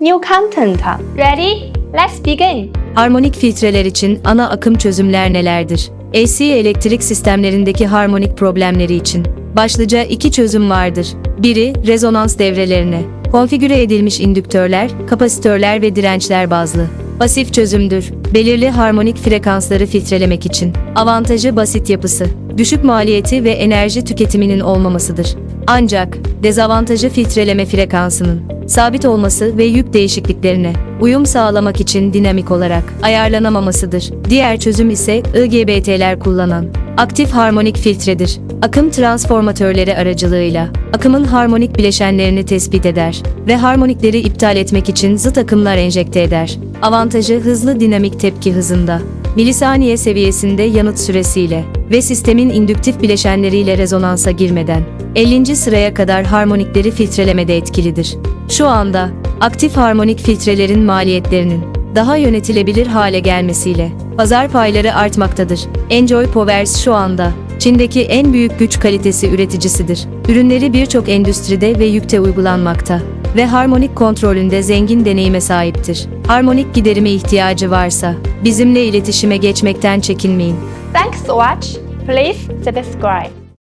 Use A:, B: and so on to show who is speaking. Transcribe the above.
A: New content. Ready? Let's begin.
B: Harmonik filtreler için ana akım çözümler nelerdir? AC elektrik sistemlerindeki harmonik problemleri için başlıca iki çözüm vardır. Biri rezonans devrelerine, konfigüre edilmiş indüktörler, kapasitörler ve dirençler bazlı. Pasif çözümdür. Belirli harmonik frekansları filtrelemek için. Avantajı basit yapısı, düşük maliyeti ve enerji tüketiminin olmamasıdır. Ancak dezavantajı filtreleme frekansının sabit olması ve yük değişikliklerine uyum sağlamak için dinamik olarak ayarlanamamasıdır. Diğer çözüm ise IGBT'ler kullanan aktif harmonik filtredir. Akım transformatörleri aracılığıyla akımın harmonik bileşenlerini tespit eder ve harmonikleri iptal etmek için zıt akımlar enjekte eder. Avantajı hızlı dinamik tepki hızında, milisaniye seviyesinde yanıt süresiyle ve sistemin indüktif bileşenleriyle rezonansa girmeden 50. sıraya kadar harmonikleri filtrelemede etkilidir. Şu anda aktif harmonik filtrelerin maliyetlerinin daha yönetilebilir hale gelmesiyle pazar payları artmaktadır. Enjoy Powers şu anda Çin'deki en büyük güç kalitesi üreticisidir. Ürünleri birçok endüstride ve yükte uygulanmakta ve harmonik kontrolünde zengin deneyime sahiptir. Harmonik giderime ihtiyacı varsa bizimle iletişime geçmekten çekinmeyin.
A: Thanks for watch. Please subscribe.